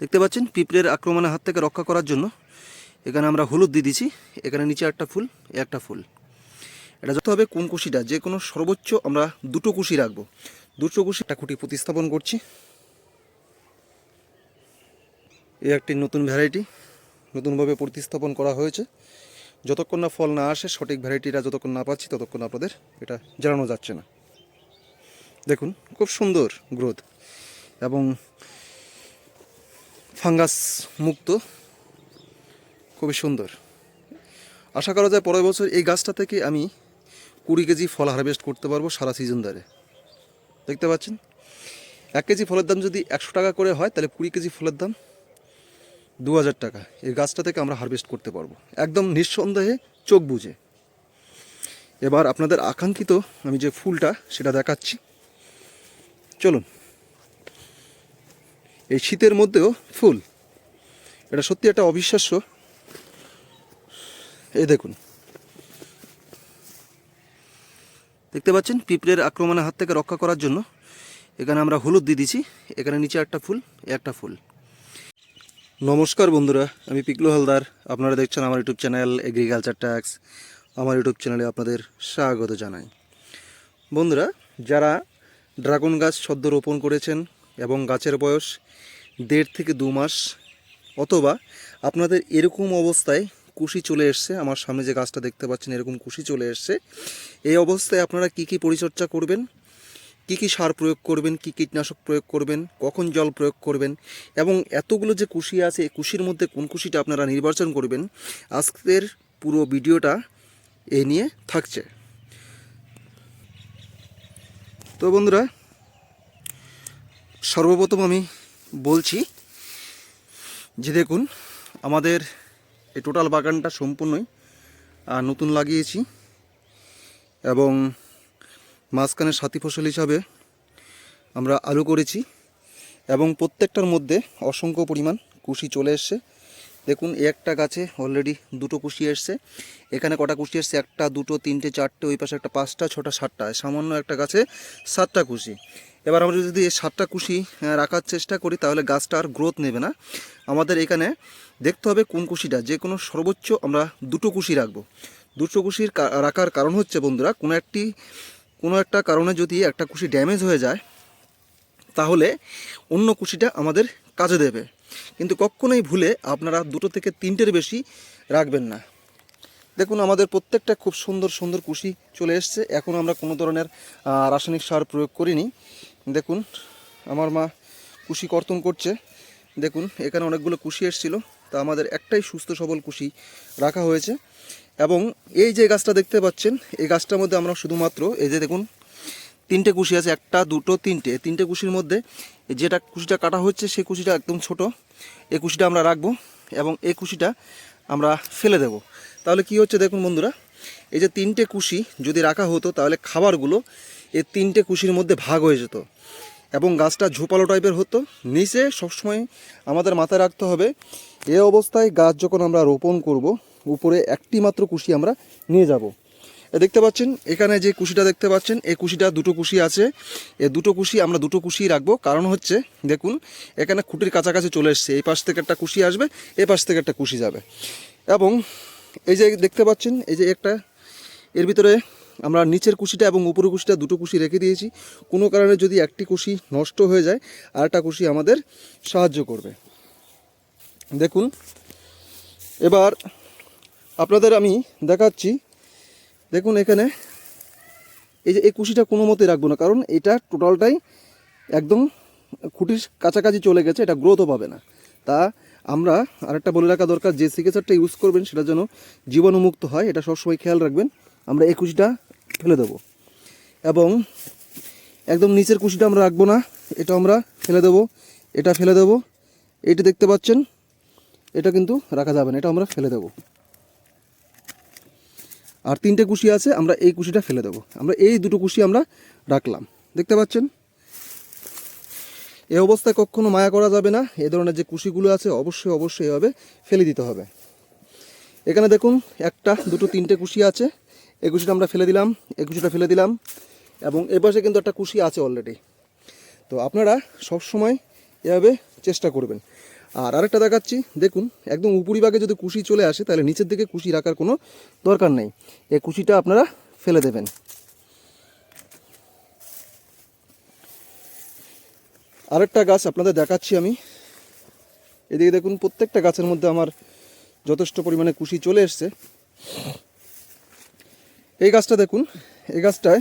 দেখতে পাচ্ছেন, পিঁপড়ের আক্রমণের হাত থেকে রক্ষা করার জন্য এখানে আমরা হলুদ দিয়ে দিচ্ছি এখানে নিচে একটা ফুল একটা ফুল। এটা যত হবে কোন কুশিটা যে কোনো সর্বোচ্চ আমরা দুটো কুশি রাখব। দুটো কুশি একটা খুঁটি প্রতিস্থাপন করছি। এই একটি নতুন ভ্যারাইটি, নতুনভাবে প্রতিস্থাপন করা হয়েছে। যতক্ষণ না ফল না আসে, সঠিক ভ্যারাইটিটা যতক্ষণ না পাচ্ছি, ততক্ষণ আপনাদের এটা জানানো যাচ্ছে না। দেখুন, খুব সুন্দর গ্রোথ। এবং ফাঙ্গাস মুক্ত। খুবই সুন্দর। আশা করা যায় পরের বছর এই গাছটা থেকে আমি কুড়ি কেজি ফল হারভেস্ট করতে পারব সারা সিজন ধরে। দেখতে পাচ্ছেন? এক কেজি ফলের দাম যদি একশো টাকা করে হয়, তাহলে কুড়ি কেজি ফলের দাম দু হাজার টাকা। এই গাছটা থেকে আমরা হারভেস্ট করতে পারব। একদম নিঃসন্দেহে চোখ বুঝে এবার আপনাদের আকাঙ্ক্ষিত আমি যে ফুলটা, সেটা দেখাচ্ছি। চলুন। এই শীতের মধ্যেও ফুল। এটা সত্যি একটা অবিশ্বাস্য। এই দেখুন। দেখতে পাচ্ছেন পিঁপড়ের আক্রমণের হাত থেকে রক্ষা করার জন্য। এখানে আমরা হলুদ দিয়ে দিচ্ছি এখানে নিচে একটা ফুল একটা ফুল। নমস্কার বন্ধুরা, আমি পিকলু হালদার। আপনারা দেখছেন আমার ইউটিউব চ্যানেল এগ্রিকালচার ট্যাক্স। আমার ইউটিউব চ্যানেলে আপনাদের স্বাগত জানাই। বন্ধুরা, যারা ড্রাগন গাছ সদ্য রোপণ করেছেন এবং গাছের বয়স দেড় থেকে দু মাস, অথবা আপনাদের এরকম অবস্থায় কুশি চলে এসছে। আমার সামনে যে গাছটা দেখতে পাচ্ছেন, এরকম কুশি চলে এসছে। এই অবস্থায় আপনারা কি কি পরিচর্যা করবেন? কি কি সার প্রয়োগ করবেন? কি কীটনাশক প্রয়োগ করবেন? কখন জল প্রয়োগ করবেন? এবং এতগুলো যে কুশি আছে, এই কুশির মধ্যে কোন কুশিটা আপনারা নির্বাচন করবেন? আজকের পুরো ভিডিওটা এ নিয়ে থাকছে। তো বন্ধুরা, সর্বপ্রথম আমি বলছি যে দেখুন, আমাদের এই টোটাল বাগানটা সম্পূর্ণই নতুন লাগিয়েছি এবং মাঝখানে সাথী ফসল হিসাবে আমরা আলু করেছি এবং প্রত্যেকটার মধ্যে অসংখ্য পরিমাণ কুশি চলে এসছে। দেখুন একটা গাছে অলরেডি দুটো কুশি এসছে। এখানে কটা কুশি এসছে? একটা, দুটো, তিনটে, চারটে, ওই পাশে একটা পাঁচটা, ছটা, সাতটা। সামান্য একটা গাছে সাতটা কুশি। এবার আমরা যদি এই সাতটা কুশি রাখার চেষ্টা করি, তাহলে গাছটা আর গ্রোথ নেবে না। আমাদের এখানে দেখতে হবে কোন কুশিটা। যে কোনো সর্বোচ্চ আমরা দুটো কুশি রাখব। দুটো কুশির রাখার কারণ হচ্ছে বন্ধুরা, কোনো একটি, কোনো একটা কারণে যদি একটা কুশি ড্যামেজ হয়ে যায়, তাহলে অন্য কুশিটা আমাদের কাজে দেবে। কিন্তু কখনোই ভুলে আপনারা দুটো থেকে তিনটের বেশি রাখবেন না। দেখুন, আমাদের প্রত্যেকটা খুব সুন্দর সুন্দর কুশি চলে এসছে। এখন আমরা কোনো ধরনের রাসায়নিক সার প্রয়োগ করিনি। দেখুন, আমার মা কুশি কর্তন করছে। দেখুন, এখানে অনেকগুলো কুশি এসেছিল। তা আমাদের একটাই সুস্থ, সবল কুশি রাখা হয়েছে। এবং এই যে গাছটা দেখতে পাচ্ছেন, এই গাছটার মধ্যে আমরা শুধুমাত্র, এই যে দেখুন, তিনটে কুশি আছে, একটা, দুটো, তিনটে। তিনটে কুশির মধ্যে যেটা কুশিটা কাটা হচ্ছে, সেই কুশিটা একদম ছোট। এই কুশিটা আমরা রাখব এবং এই কুশিটা আমরা ফেলে দেব। তাহলে কি হচ্ছে দেখুন বন্ধুরা, এই যে তিনটে কুশি যদি রাখা হতো, তাহলে খাবারগুলো এই তিনটে কুশির মধ্যে ভাগ হয়ে যেত এবং গাছটা ঝোপালো টাইপের হতো। নিচে সবসময় আমাদের মাথায় রাখতে হবে, এ অবস্থায় গাছ যখন আমরা রোপণ করব, উপরে একটি মাত্র কুশি আমরা নিয়ে যাব। দেখতে পাচ্ছেন, এখানে যে কুশিটা দেখতে পাচ্ছেন এই কুশিটা দুটো কুশি আছে। এ দুটো কুশি আমরা দুটো কুশি রাখব। কারণ হচ্ছে, দেখুন, এখানে খুঁটির কাছাকাছি চলে এসছে। এই পাশ থেকে একটা কুশি আসবে এই পাশ থেকে একটা কুশি যাবে। এবং এই যে দেখতে পাচ্ছেন, এই যে একটা, এর ভিতরে আমরা নিচের কুশিটা এবং উপরের কুশিটা দুটো কুশি রেখে দিয়েছি। কোনো কারণে যদি একটি কুশি নষ্ট হয়ে যায় আর একটা কুশি আমাদের সাহায্য করবে। দেখুন, এবার আপনাদের আমি দেখাচ্ছি দেখুন এখানে, এই যে এই কুশিটা কোনো মতে রাখব না, কারণ এটা টোটালটাই একদম খুঁটির কাছাকাছি চলে গেছে, এটা গ্রোথও পাবে না। তা আমরা আরেকটা বলে রাখা দরকার, যে সিগনেচারটা ইউজ করবেন সেটা যেন জীবাণুমুক্ত হয়, এটা সবসময় খেয়াল রাখবেন। আমরা এই কুশিটা ফেলে দেবো। এবং একদম নিচের কুশিটা আমরা রাখব না, এটা আমরা ফেলে দেবো, এটা ফেলে দেবো। এইটা দেখতে পাচ্ছেন, এটা কিন্তু রাখা যাবে না, এটা আমরা ফেলে দেবো। আর তিনটে কুশি আছে, আমরা এই কুশিটা ফেলে দেবো। আমরা এই দুটো কুশি আমরা রাখলাম। দেখতে পাচ্ছেন? এই অবস্থায় কখনো মায়া করা যাবে না। এ ধরনের যে কুশিগুলো আছে, অবশ্যই অবশ্যই এভাবে ফেলে দিতে হবে। এখানে দেখুন, একটা, দুটো, তিনটে কুশি আছে। এই কুশিটা আমরা ফেলে দিলাম, এই কুশিটা ফেলে দিলাম এবং এ পাশে কিন্তু একটা কুশি আছে অলরেডি তো আপনারা সব সময় এভাবে চেষ্টা করবেন। আর আরেকটা দেখাচ্ছি, দেখুন, একদম উপরিভাগে যদি কুশি চলে আসে, তাহলে নিচের দিকে কুশি রাখার কোনো দরকার নেই। এই কুশিটা আপনারা ফেলে দেবেন। আরেকটা গাছ আপনাদের দেখাচ্ছি আমি। এদিকে দেখুন, প্রত্যেকটা গাছের মধ্যে আমার যথেষ্ট পরিমাণে কুশি চলে এসছে। এই গাছটা দেখুন, এই গাছটায়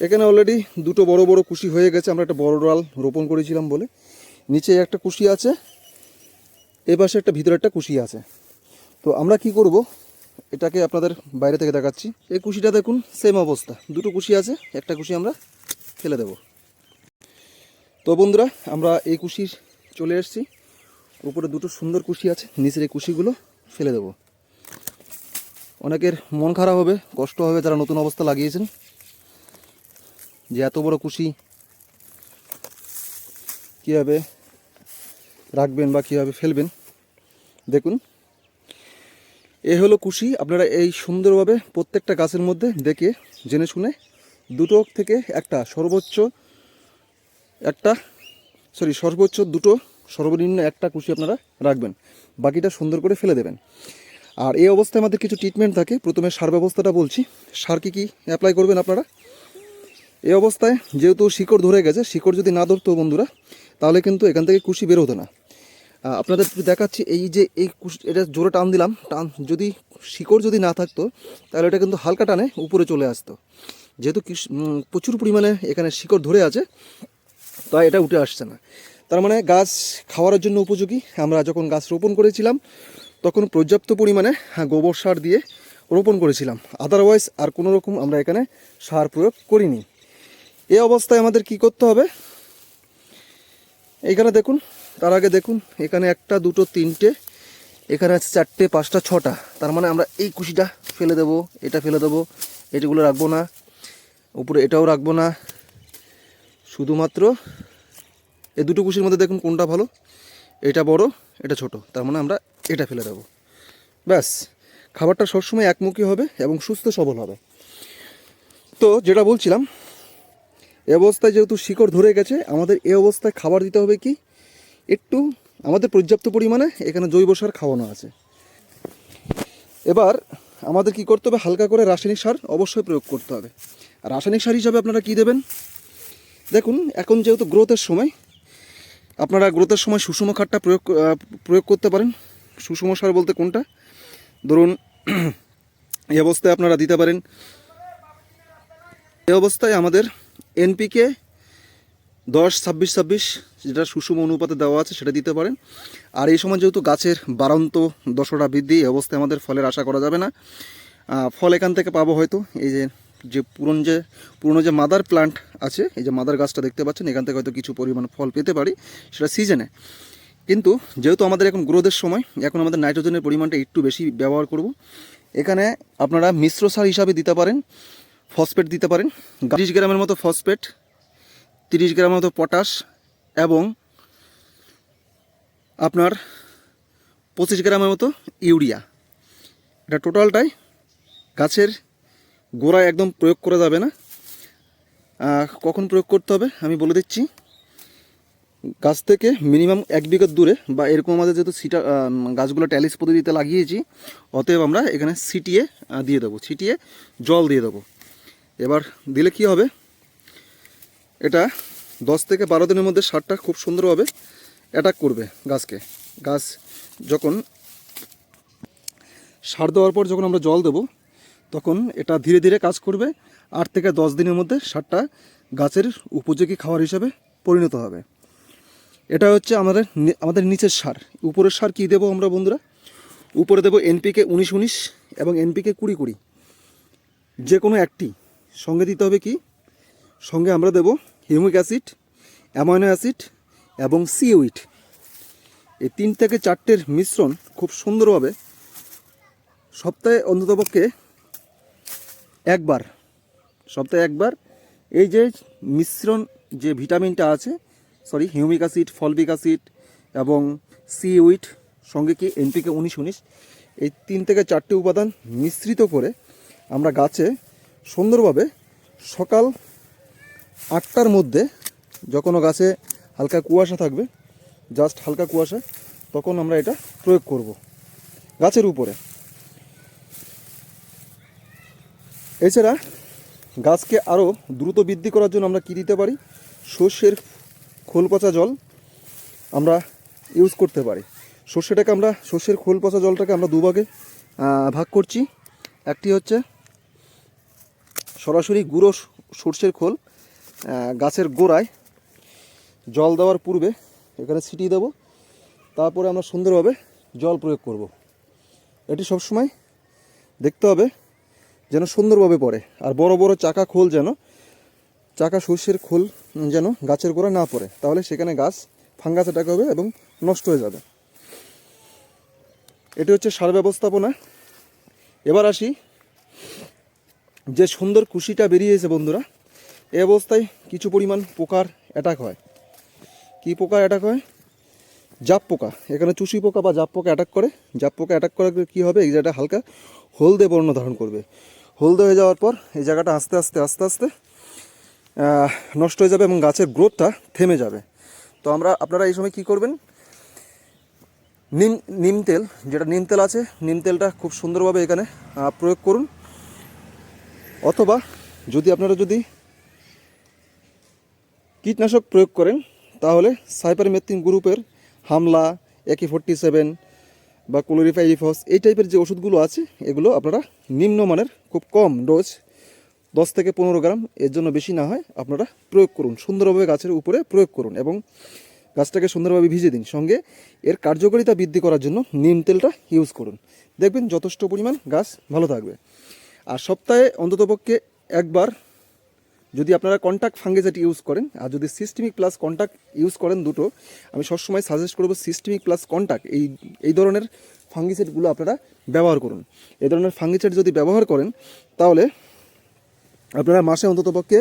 এখানে অলরেডি দুটো বড় বড় কুশি হয়ে গেছে। আমরা একটা বড় ডাল রোপণ করেছিলাম বলে। নিচে একটা কুশি আছে, এ পাশে একটা, ভিতরে একটা কুশি আছে। তো আমরা কি করব? এটাকে আপনাদের বাইরে থেকে দেখাচ্ছি। এই কুশিটা দেখুন সেম অবস্থা। দুটো কুশি আছে, একটা কুশি আমরা ফেলে দেব। তো বন্ধুরা, আমরা এই কুশির চলে এসেছি। উপরে দুটো সুন্দর কুশি আছে, নিচের এই কুশিগুলো ফেলে দেব। অনেকের মন খারাপ হবে, কষ্ট হবে, যারা নতুন অবস্থা লাগিয়েছেন। যে এত বড় কুশি, কীভাবে রাখবেন বা কীভাবে ফেলবেন, দেখুন। এ হলো কুশি, আপনারা এই সুন্দরভাবে প্রত্যেকটা গাছের মধ্যে দেখে জেনে শুনে দুটো থেকে একটা সর্বোচ্চ একটা সরি সর্বোচ্চ দুটো সর্বনিম্ন একটা কুশি আপনারা রাখবেন, বাকিটা সুন্দর করে ফেলে দেবেন। আর এই অবস্থায় আমাদের কিছু ট্রিটমেন্ট থাকে, প্রথমে সার ব্যবস্থাটা বলছি, সার কী কী অ্যাপ্লাই করবেন আপনারা? এই অবস্থায় যেহেতু শিকড় ধরে গেছে, শিকড় যদি না ধরতো বন্ধুরা, তাহলে কিন্তু এখান থেকে কুশি বের হতো না। আপনাদের দেখাচ্ছি এই যে এই এটা জোরে টান দিলাম টান যদি শিকড় যদি না থাকতো তাহলে এটা কিন্তু হালকা টানে উপরে চলে আসতো। যেহেতু প্রচুর পরিমাণে এখানে শিকড় ধরে আছে তাই এটা উঠে আসছে না। তার মানে গাছ খাওয়ার জন্য উপযোগী। আমরা যখন গাছ রোপণ করেছিলাম তখন পর্যাপ্ত পরিমাণে হ্যাঁ, গোবর সার দিয়ে রোপণ করেছিলাম। আদারওয়াইজ আর কোনো রকম আমরা এখানে সার প্রয়োগ করিনি। এই অবস্থায় আমাদের কি করতে হবে? এইখানে দেখুন তার আগে দেখুন, এখানে একটা, দুটো, তিনটে, এখানে আছে চারটে, পাঁচটা, ছটা। তার মানে আমরা এই কুশিটা ফেলে দেবো, এটা ফেলে দেবো এটাগুলো রাখব না, উপরে এটাও রাখব না। শুধুমাত্র এই দুটো কুশির মধ্যে দেখুন কোনটা ভালো, এটা বড়, এটা ছোট। তার মানে আমরা এটা ফেলে দেবো। ব্যাস, খাবারটা সবসময় একমুখী হবে এবং সুস্থ সবল হবে। তো যেটা বলছিলাম, এ অবস্থায় যেহেতু শিকড় ধরে গেছে, আমাদের এ অবস্থায় খাবার দিতে হবে কি? একটু আমাদের পর্যাপ্ত পরিমাণে এখানে জৈব সার খাওয়ানো আছে। এবার আমাদের কি করতে হবে? হালকা করে রাসায়নিক সার অবশ্যই প্রয়োগ করতে হবে। রাসায়নিক সার হিসাবে আপনারা কি দেবেন? দেখুন, এখন যেহেতু গ্রোথের সময়, আপনারা গ্রোথের সময় সুষম সারটা প্রয়োগ প্রয়োগ করতে পারেন। সুষম সার বলতে কোনটা? ধরুন, এই অবস্থায় আপনারা দিতে পারেন। এই অবস্থায় আমাদের এনপিকে দশ, ছাব্বিশ ছাব্বিশ, যেটা সুষম অনুপাতে দেওয়া আছে, সেটা দিতে পারেন। আর এই সময় যেহেতু গাছের বাড়ন্ত দশটা বৃদ্ধি, এই অবস্থায় আমাদের ফলের আশা করা যাবে না। ফল এখান থেকে পাবো হয়তো। এই যে যে পুরন যে, পুরনো যে মাদার প্লান্ট আছে, এই যে মাদার গাছটা দেখতে পাচ্ছেন, এখান থেকে হয়তো কিছু পরিমাণ ফল পেতে পারি, সেটা সিজনে। কিন্তু যেহেতু আমাদের এখন গ্রোথের সময়, এখন আমাদের নাইট্রোজেনের পরিমাণটা একটু বেশি ব্যবহার করব। এখানে আপনারা মিশ্র সার হিসাবে দিতে পারেন, ফসফেট দিতে পারেন। তিরিশ গ্রামের মতো ফসফেট তিরিশ গ্রামের মতো পটাশ এবং আপনার পঁচিশ গ্রামের মতো ইউরিয়া। এটা টোটালটাই গাছের গোড়ায় একদম প্রয়োগ করা যাবে না। কখন প্রয়োগ করতে হবে আমি বলে দিচ্ছি। গাছ থেকে মিনিমাম এক বিঘা দূরে বা এরকম আমাদের যেহেতু সিটা গাছগুলো ট্যালিস পদ্ধতিতে লাগিয়েছি, অতএব আমরা এখানে ছিটিয়ে দিয়ে দেবো ছিটিয়ে জল দিয়ে দেবো। এবার দিলে কি হবে? এটা দশ থেকে বারো দিনের মধ্যে সারটা খুব সুন্দরভাবে অ্যাটাক করবে গাছকে। গাছ যখন সার দেওয়ার পর যখন আমরা জল দেব, তখন এটা ধীরে ধীরে কাজ করবে। আট থেকে দশ দিনের মধ্যে সারটা গাছের উপযোগী খাবার হিসাবে পরিণত হবে। এটা হচ্ছে আমাদের আমাদের নিচের সার। উপরের সার কী দেবো আমরা বন্ধুরা? উপরে দেবো এনপিকে উনিশ উনিশ এবং এনপিকে কুড়ি কুড়ি। যে কোনো একটি। সঙ্গে দিতে হবে কি? সঙ্গে আমরা দেব হিউমিক অ্যাসিড, অ্যামাইনো অ্যাসিড এবং সিউইট এই তিন থেকে চারটের মিশ্রণ খুব সুন্দরভাবে সপ্তাহে অন্ততপক্ষে একবার, সপ্তাহে একবার এই যে মিশ্রণ যে ভিটামিনটা আছে, sorry, humic acid fulvic acid এবং সিউইট সঙ্গে কি এনপিকে উনিশ উনিশ, এই তিন থেকে চারটে উপাদান মিশ্রিত করে আমরা গাছে সুন্দরভাবে সকাল আটটার মধ্যে যখন গাছে হালকা কুয়াশা থাকবে জাস্ট হালকা কুয়াশা, তখন আমরা এটা প্রয়োগ করব গাছের উপরে। এছাড়া গাছকে আরও দ্রুত বৃদ্ধি করার জন্য আমরা কী দিতে পারি? সর্ষের খোল পচা জল আমরা ইউজ করতে পারি। সর্ষেটাকে আমরা, সর্ষের খোল পচা জলটাকে আমরা দুভাগে ভাগ করছি। একটি হচ্ছে সরাসরি গুঁড়ো সর্ষের খোল গাছের গোড়ায় জল দেওয়ার পূর্বে এখানে ছিটিয়ে দেবো। তারপরে আমরা সুন্দরভাবে জল প্রয়োগ করব। এটি সবসময় দেখতে হবে যেন সুন্দরভাবে পড়ে আর বড় বড় চাকা খোল যেন, চাকা সর্ষের খোল যেন গাছের গোড়া না পড়ে। তাহলে সেখানে গাছ ফাঙ্গাস অ্যাটাক হবে এবং নষ্ট হয়ে যাবে। এটি হচ্ছে সার ব্যবস্থাপনা। এবার আসি যে সুন্দর কুশিটা বেরিয়েছে বন্ধুরা। এই অবস্থায় কিছু পরিমাণ পোকার অ্যাটাক হয়। কি পোকা অ্যাটাক হয়? জাপ পোকা। এখানে চুষি পোকা বা জাপ পোকা অ্যাটাক করে। জাপ পোকা অ্যাটাক করার কী হবে? এই জায়গাটা হালকা হলদে বর্ণ ধারণ করবে। হলদে হয়ে যাওয়ার পর এই জায়গাটা আস্তে আস্তে আস্তে আস্তে নষ্ট হয়ে যাবে এবং গাছের গ্রোথটা থেমে যাবে। তো আমরা আপনারা এই সময় কী করবেন? নিম নিম তেল, যেটা নিম তেল আছে, নিম তেলটা খুব সুন্দরভাবে এখানে প্রয়োগ করুন। অথবা যদি আপনারা যদি কীটনাশক প্রয়োগ করেন, তাহলে সাইপারমেথিন গ্রুপের হামলা, একে ফোরটি সেভেন বা ক্লোরিফাইরিফস, এই টাইপের যে ওষুধগুলো আছে, এগুলো আপনারা নিম্নমানের খুব কম ডোজ দশ থেকে পনেরো গ্রাম, এর জন্য বেশি না হয়, আপনারা প্রয়োগ করুন। সুন্দরভাবে গাছের উপরে প্রয়োগ করুন এবং গাছটাকে সুন্দরভাবে ভিজে দিন। সঙ্গে এর কার্যকারিতা বৃদ্ধি করার জন্য নিম তেলটা ইউজ করুন। দেখবেন যথেষ্ট পরিমাণ গাছ ভালো থাকবে। আর সপ্তাহে অন্ততপক্ষে একবার যদি আপনারা কন্ট্যাক্ট ফাঙ্গিসাইড ইউজ করেন, আর যদি সিস্টেমিক প্লাস কন্ট্যাক্ট ইউজ করেন দুটো, আমি সবসময় সাজেস্ট করব সিস্টেমিক প্লাস কন্ট্যাক্ট এই এই ধরনের ফাঙ্গিসাইডগুলো আপনারা ব্যবহার করুন। এই ধরনের ফাঙ্গিসাইড যদি ব্যবহার করেন, তাহলে আপনারা মাসে অন্ততপক্ষে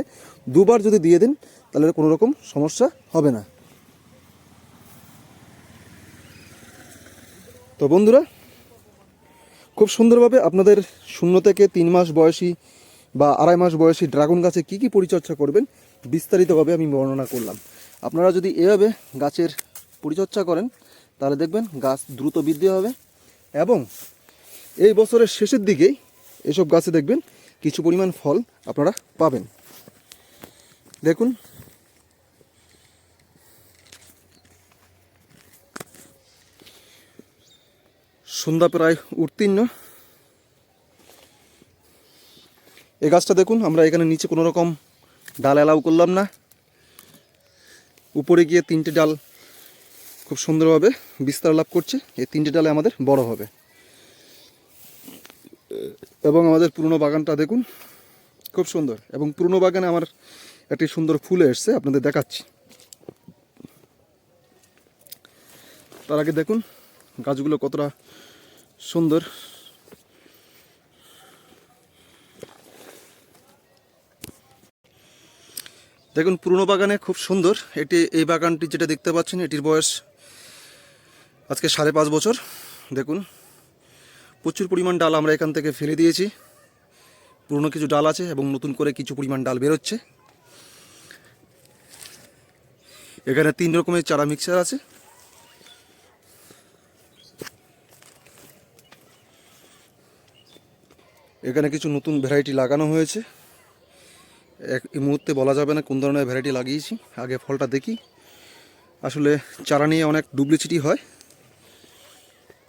দুবার যদি দিয়ে দেন, তাহলে কোনো রকম সমস্যা হবে না। তো বন্ধুরা, খুব সুন্দরভাবে আপনাদের শূন্য থেকে তিন মাস বয়সী বা আড়াই মাস বয়সী ড্রাগন গাছে কী কী পরিচর্যা করবেন, বিস্তারিতভাবে আমি বর্ণনা করলাম। আপনারা যদি এভাবে গাছের পরিচর্যা করেন, তাহলে দেখবেন গাছ দ্রুত বৃদ্ধি হবে এবং এই বছরের শেষের দিকেই এসব গাছে দেখবেন কিছু পরিমাণ ফল আপনারা পাবেন। দেখুন। সন্ধ্যা প্রায় উত্তীর্ণ। এই গাছটা দেখুন, আমরা এখানে নিচে কোনো রকম ডাল অ্যালাউ করলাম না। উপরে গিয়ে তিনটে ডাল খুব সুন্দরভাবে বিস্তার লাভ করছে। এই তিনটে ডালে আমাদের বড় হবে। এবং আমাদের পুরনো বাগানটা দেখুন, খুব সুন্দর। এবং পুরনো বাগানে আমার একটি সুন্দর ফুল এসছে, আপনাদের দেখাচ্ছি। তার আগে দেখুন, গাছগুলো কতটা সুন্দর। দেখুন, পুরনো বাগানে খুব সুন্দর। এটি এই বাগানটি যেটা দেখতে পাচ্ছেন, এটির বয়স আজকে সাড়ে পাঁচ বছর। দেখুন, প্রচুর পরিমাণ ডাল আমরা এখান থেকে ফেলে দিয়েছি। পুরনো কিছু ডাল আছে এবং নতুন করে কিছু পরিমাণ ডাল বেরোচ্ছে। এখানে তিন রকমের চারা মিক্সার আছে। এখানে কিছু নতুন ভ্যারাইটি লাগানো হয়েছে। এক এই মুহূর্তে বলা যাবে না কোন ধরনের ভ্যারাইটি লাগিয়েছি। আগে ফলটা দেখি। আসলে চারা নিয়ে অনেক ডুপ্লিসিটি হয়।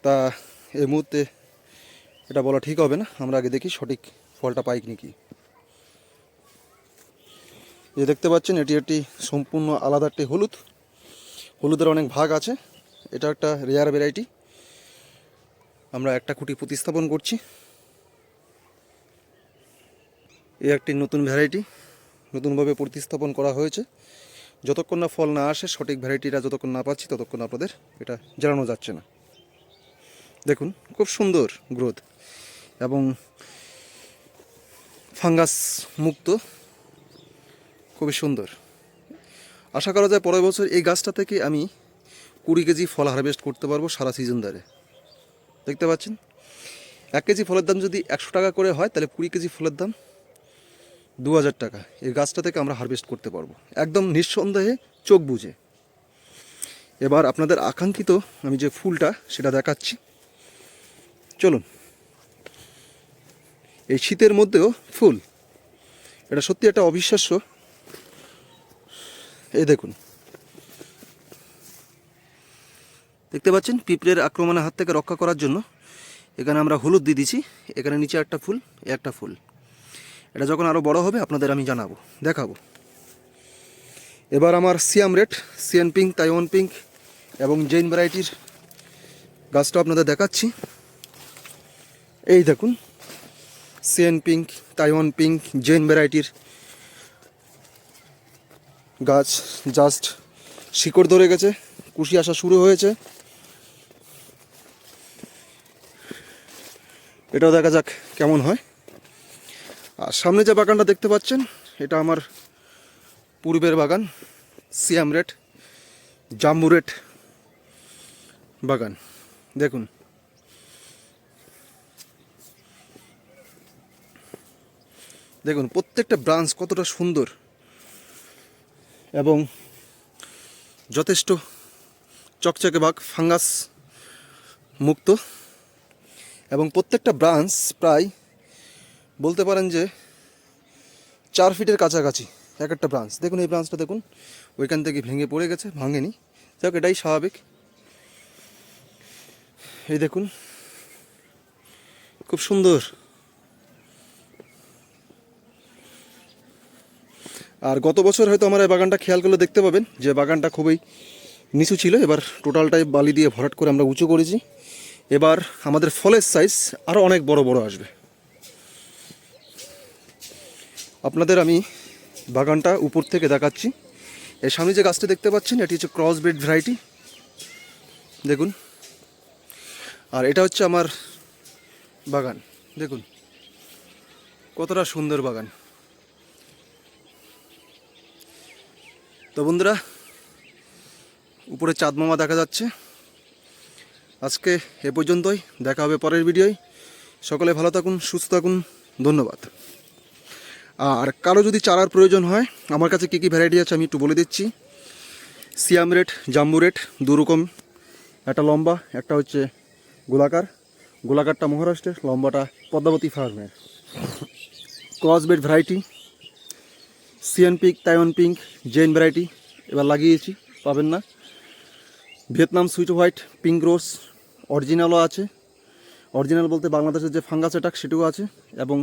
তা এই মুহূর্তে এটা বলা ঠিক হবে না। আমরা আগে দেখি সঠিক ফলটা পাই কি কি যে দেখতে পাচ্ছেন, এটি একটি সম্পূর্ণ আলাদা একটি হলুদ। হলুদের অনেক ভাগ আছে। এটা একটা রেয়ার ভ্যারাইটি আমরা একটা খুঁটি প্রতিস্থাপন করছি। এই একটি নতুন ভ্যারাইটি নতুনভাবে প্রতিস্থাপন করা হয়েছে। যতক্ষণ না ফল না আসে, সঠিক ভ্যারাইটিটা যতক্ষণ না পাচ্ছি, ততক্ষণ আপনাদের এটা জানানো যাচ্ছে না। দেখুন, খুব সুন্দর গ্রোথ এবং ফাঙ্গাস মুক্ত, খুবই সুন্দর। আশা করা যায় পরের বছর এই গাছটা থেকে আমি কুড়ি কেজি ফল হারভেস্ট করতে পারব সারা সিজন ধরে। দেখতে পাচ্ছেন? এক কেজি ফলের দাম যদি একশো টাকা করে হয়, তাহলে কুড়ি কেজি ফলের দাম দু হাজার টাকা। এই গাছটা থেকে আমরা হারভেস্ট করতে পারব। একদম নিঃসন্দেহে চোখ বুঝে এবার আপনাদের আকাঙ্ক্ষিত আমি যে ফুলটা, সেটা দেখাচ্ছি। চলুন। এই শীতের মধ্যেও ফুল। এটা সত্যি একটা অবিশ্বাস্য। এই দেখুন। দেখতে পাচ্ছেন, পিঁপড়ের আক্রমণের হাত থেকে রক্ষা করার জন্য এখানে আমরা হলুদ দিয়ে দিছি এখানে নিচে একটা ফুল একটা ফুল। এটা যখন আরও বড় হবে, আপনাদের আমি জানাব, দেখাবো। এবার আমার Siam red Siam pink, Taiwan pink এবং জেন ভ্যারাইটির গাছটা আপনাদের দেখাচ্ছি। এই দেখুন, Siam pink, Taiwan pink Zen ভ্যারাইটির গাছ জাস্ট শিকড় ধরে গেছে, কুশি আসা শুরু হয়েছে। এটাও দেখা যাক কেমন হয়। আর সামনে যে বাগানটা দেখতে পাচ্ছেন, এটা আমার পূর্বের বাগান, সিয়াম রেড জাম্বু রেড বাগান। দেখুন। দেখুন, প্রত্যেকটা ব্রাঞ্চ কতটা সুন্দর এবং যথেষ্ট চকচকে বাগ ফাঙ্গাস মুক্ত এবং প্রত্যেকটা ব্রাঞ্চ প্রায় বলতে পারেন যে চার ফিটের কাছাকাছি এক একটা ব্রাঞ্চ দেখুন এই ব্রাঞ্চটা দেখুন, ওইখান থেকে ভেঙে পড়ে গেছে, ভাঙেনি। যাক এটাই স্বাভাবিক। এই দেখুন, খুব সুন্দর। আর গত বছর হয়তো আমার এই বাগানটা খেয়াল করলে দেখতে পাবেন যে বাগানটা খুবই নিচু ছিল। এবার টোটালটাই বালি দিয়ে ভরাট করে আমরা উঁচু করেছি। এবার আমাদের ফলের সাইজ আরও অনেক বড় বড় আসবে। আপনাদের আমি বাগানটা উপর থেকে দেখাচ্ছি। এর সামনে যে গাছটা দেখতে পাচ্ছেন, এটি হচ্ছে ক্রস ব্রিড ভ্যারাইটি দেখুন। আর এটা হচ্ছে আমার বাগান। দেখুন। কতটা সুন্দর বাগান। তো বন্ধুরা, উপরে চাঁদ মামা দেখা যাচ্ছে। আজকে এ পর্যন্তই। দেখা হবে পরের ভিডিওয়। সকলে ভালো থাকুন, সুস্থ থাকুন। ধন্যবাদ। আর কারও যদি চারার প্রয়োজন হয়, আমার কাছে কী কী ভ্যারাইটি আছে আমি একটু বলে দিচ্ছি। সিয়াম রেট, জাম্বু রেট, দুরকম। একটা লম্বা, একটা হচ্ছে গোলাকার। গোলাকারটা মহারাষ্ট্রের, লম্বাটা পদ্মাবতী ফার্মের। Crossbred variety Siam pink Taiwan pink Zen variety এবার লাগিয়েছি, পাবেন না। Vietnam sweet white, pink rose, অরিজিনালও আছে। অরিজিনাল বলতে বাংলাদেশের যে ফাঙ্গাস অ্যাটাক, সেটাও আছে। এবং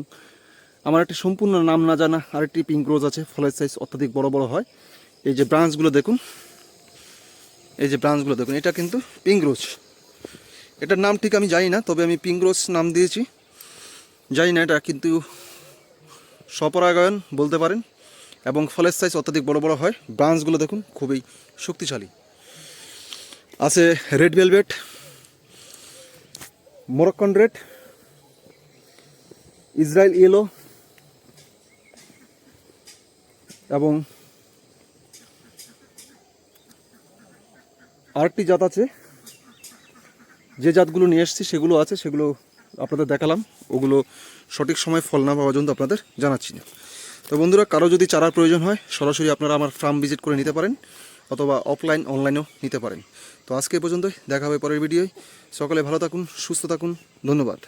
আমার একটি সম্পূর্ণ নাম না জানা আরেকটি পিঙ্ক রোজ আছে, ফলের সাইজ অত্যাধিক বড় বড় হয়। এই যে ব্রাঞ্চগুলো দেখুন, এই যে ব্রাঞ্চগুলো দেখুন, এটা কিন্তু পিঙ্ক রোজ এটার নাম ঠিক আমি জানি না, তবে আমি পিঙ্ক রোজ নাম দিয়েছি। জানি না এটা কিন্তু স্বপরাগায়ন বলতে পারেন, এবং ফলের সাইজ অত্যাধিক বড় বড় হয়। ব্রাঞ্চগুলো দেখুন, খুবই শক্তিশালী। আছে red velvet Moroccan red Israel yellow এবং আরেকটি জাত আছে। যে জাতগুলো নিয়ে এসেছি, সেগুলো আছে, সেগুলো আপনাদের দেখালাম। ওগুলো সঠিক সময় ফল না পাওয়া পর্যন্ত আপনাদের জানাচ্ছি। না তো বন্ধুরা, কারও যদি চারার প্রয়োজন হয়, সরাসরি আপনারা আমার ফার্ম ভিজিট করে নিতে পারেন, অথবা অফলাইন অনলাইনেও নিতে পারেন। তো আজকে পর্যন্তই, দেখা হবে পরের ভিডিওয় সকালে ভালো থাকুন, সুস্থ থাকুন, ধন্যবাদ।